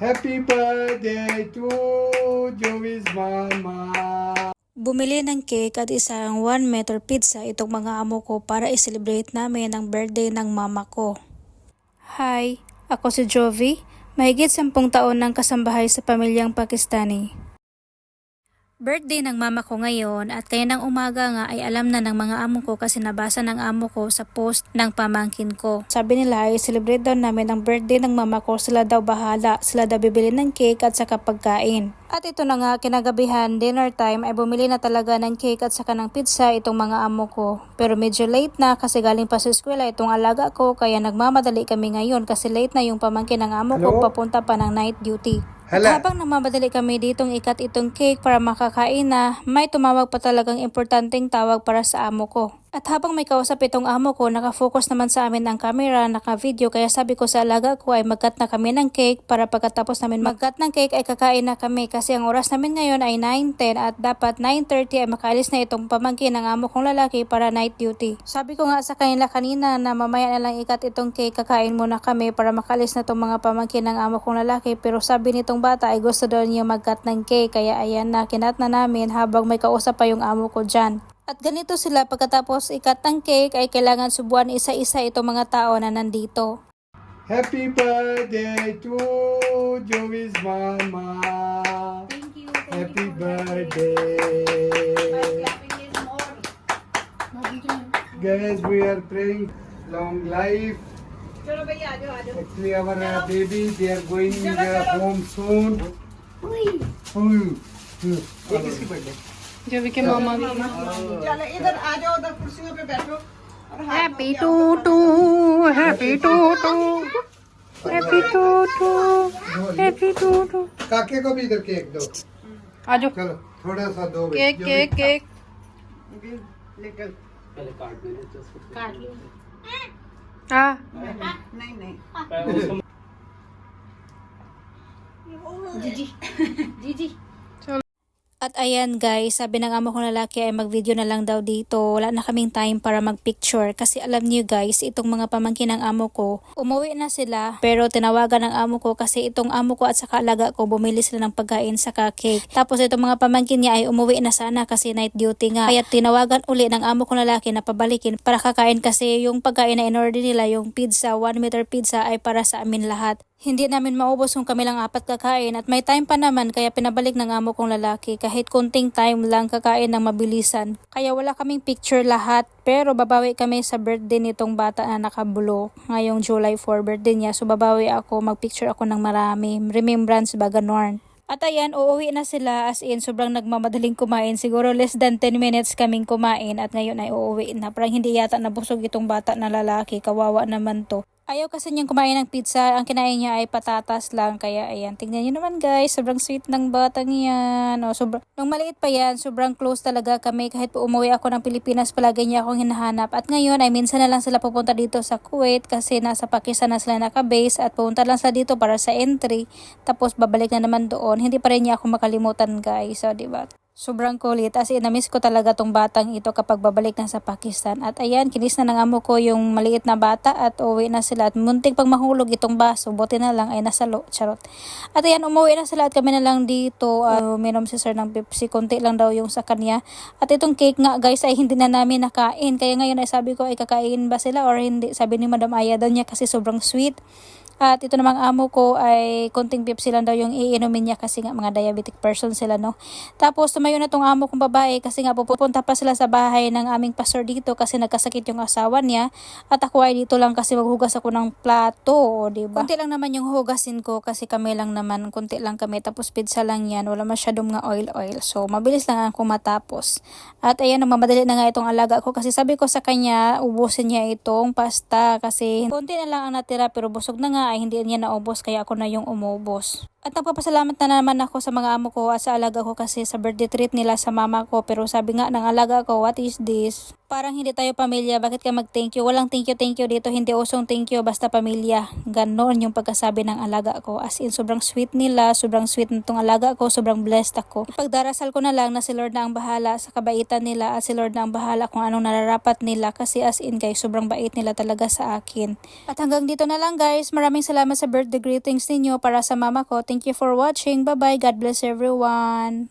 Happy birthday to Joey's mama. Bumili ng cake at isang 1 meter pizza itong mga amo ko para i-celebrate namin ang birthday ng mama ko. Hi, ako si Jovi. Mahigit sampung taon ng kasambahay sa pamilyang Pakistani. Birthday ng mama ko ngayon at kaya ng umaga nga ay alam na ng mga amo ko kasi nabasa ng amo ko sa post ng pamangkin ko. Sabi nila ay celebrate daw namin ang birthday ng mama ko. Sila daw bahala. Sila daw bibili ng cake at saka pagkain. At ito na nga, kinagabihan, dinner time, ay bumili na talaga ng cake at saka ng pizza itong mga amo ko. Pero medyo late na kasi galing pa sa eskwela itong alaga ko kaya nagmamadali kami ngayon kasi late na yung pamangkin ng amo ko Hello? papunta pa ng night duty. At Hala. habang namamadali kami ditong ikat itong cake para makakain na, may tumawag pa talagang importanteng tawag para sa amo ko. At habang may kausap itong amo ko, nakafocus naman sa amin ang camera, naka-video, kaya sabi ko sa alaga ko ay magkat na kami ng cake para pagkatapos namin magkat ng cake ay kakain na kami kasi ang oras namin ngayon ay 9.10 at dapat 9.30 ay makaalis na itong pamangkin ng amo kong lalaki para night duty. Sabi ko nga sa kanila kanina na mamaya na lang ikat itong cake, kakain muna kami para makaalis na itong mga pamangkin ng amo kong lalaki pero sabi nitong bata ay gusto daw niya magkat ng cake kaya ayan na kinat na namin habang may kausap pa yung amo ko dyan. At ganito sila pagkatapos ikat ang cake ay kailangan subuan isa-isa itong mga tao na nandito. Happy birthday to Joey's mama. Thank you. Thank Happy you birthday. Guys, we are praying long life. Actually, our uh, baby, they are going uh, home soon. Oi. Oi. Oi. Oi. Oi. जब के मामा भी चलो इधर आ जाओ उधर कुर्सियों पे बैठो। Happy to to happy to to happy to to happy to to. काके को भी इधर केक दो। आ जाओ। चलो थोड़ा सा दो। केक जो केक केक। लिटिल हाँ। नहीं नहीं। At ayan guys, sabi ng amo kong lalaki ay mag-video na lang daw dito. Wala na kaming time para mag-picture. Kasi alam niyo guys, itong mga pamangkin ng amo ko, umuwi na sila. Pero tinawagan ng amo ko kasi itong amo ko at saka alaga ko, bumili sila ng pagkain saka cake. Tapos itong mga pamangkin niya ay umuwi na sana kasi night duty nga. Kaya tinawagan uli ng amo kong lalaki na pabalikin para kakain kasi yung pagkain na in-order nila, yung pizza, 1 meter pizza ay para sa amin lahat. Hindi namin maubos kung kami lang apat kakain at may time pa naman kaya pinabalik ng amo kong lalaki kahit kunting time lang kakain ng mabilisan. Kaya wala kaming picture lahat pero babawi kami sa birthday nitong bata na nakabulo ngayong July 4 birthday niya so babawi ako magpicture ako ng marami remembrance ba ganon. At ayan, uuwi na sila as in sobrang nagmamadaling kumain. Siguro less than 10 minutes kaming kumain at ngayon ay uuwi na. Parang hindi yata nabusog itong bata na lalaki. Kawawa naman to. Ayaw kasi niyang kumain ng pizza. Ang kinain niya ay patatas lang. Kaya ayan, tingnan niyo naman guys. Sobrang sweet ng batang yan. O, sobra, nung maliit pa yan, sobrang close talaga kami. Kahit po umuwi ako ng Pilipinas, palagi niya akong hinahanap. At ngayon ay minsan na lang sila pupunta dito sa Kuwait kasi nasa Pakistan na sila nakabase at pupunta lang sila dito para sa entry. Tapos babalik na naman doon. Hindi pa rin niya ako makalimutan guys. So, di ba? Sobrang kulit. As in, namiss ko talaga tong batang ito kapag babalik na sa Pakistan. At ayan, kinis na ng amo ko yung maliit na bata at uwi na sila. At munting pag mahulog itong baso, buti na lang ay nasa lo. Charot. At ayan, umuwi na sila at kami na lang dito. Uh, minom si sir ng Pepsi. Konti lang daw yung sa kanya. At itong cake nga guys ay hindi na namin nakain. Kaya ngayon ay sabi ko ay kakain ba sila or hindi. Sabi ni Madam Aya daw niya kasi sobrang sweet. At ito namang amo ko ay konting Pepsi lang daw yung iinumin niya kasi nga mga diabetic person sila no. Tapos tumayo na tong amo kong babae kasi nga pupunta pa sila sa bahay ng aming pastor dito kasi nagkasakit yung asawa niya. At ako ay dito lang kasi maghugas ako ng plato, di ba? Kunti lang naman yung hugasin ko kasi kami lang naman, kunti lang kami. Tapos pizza lang yan, wala masyadong nga oil-oil. So mabilis lang ako matapos. At ayan, nagmamadali na nga itong alaga ko kasi sabi ko sa kanya, ubusin niya itong pasta kasi konti na lang ang natira pero busog na nga ay hindi niya naubos kaya ako na yung umubos. At nagpapasalamat na naman ako sa mga amo ko at sa alaga ko kasi sa birthday treat nila sa mama ko. Pero sabi nga ng alaga ko, what is this? Parang hindi tayo pamilya, bakit ka mag-thank you? Walang thank you, thank you dito, hindi usong thank you, basta pamilya. Ganon yung pagkasabi ng alaga ko. As in, sobrang sweet nila, sobrang sweet nitong alaga ko, sobrang blessed ako. Ipagdarasal ko na lang na si Lord na ang bahala sa kabaitan nila at si Lord na ang bahala kung anong nararapat nila kasi as in guys, sobrang bait nila talaga sa akin. At hanggang dito na lang guys, maraming maraming salamat sa birthday greetings ninyo para sa mama ko. Thank you for watching. Bye-bye. God bless everyone.